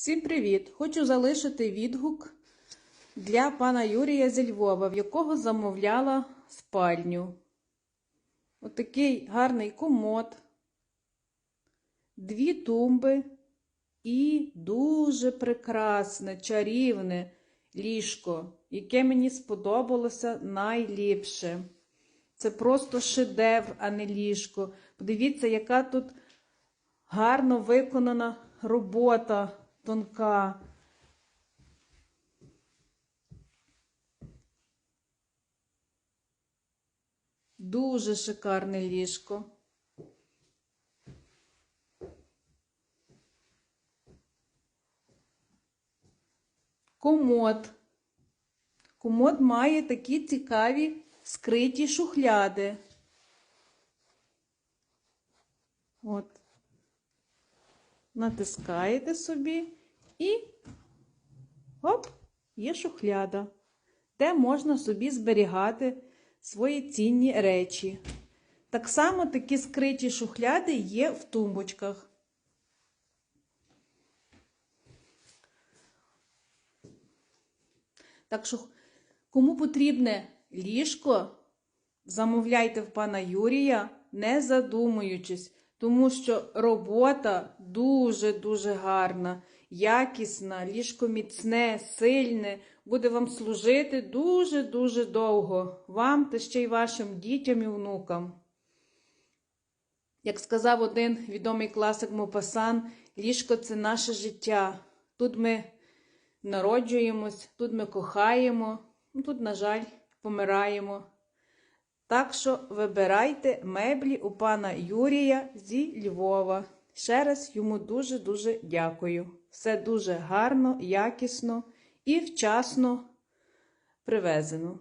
Всім привіт! Хочу залишити відгук для пана Юрія зі Львова, в якого замовляла спальню. Отакий гарний комод, дві тумби і дуже прекрасне, чарівне ліжко, яке мені сподобалося найліпше. Це просто шедевр, а не ліжко. Подивіться, яка тут гарно виконана робота тонка. Дуже шикарне ліжко. Комод. Комод має такі цікаві скриті шухляди. От. Натискаєте собі і оп, є шухляда, де можна собі зберігати свої цінні речі. Так само такі скриті шухляди є в тумбочках. Так що, кому потрібне ліжко, замовляйте в пана Юрія, не задумуючись, тому що робота дуже-дуже гарна, якісна, ліжко міцне, сильне, буде вам служити дуже-дуже довго, вам та ще й вашим дітям і внукам. Як сказав один відомий класик Мопасан, ліжко це наше життя. Тут ми народжуємось, тут ми кохаємо, тут, на жаль, помираємо. Так що вибирайте меблі у пана Юрія зі Львова. Ще раз йому дуже-дуже дякую. Все дуже гарно, якісно і вчасно привезено.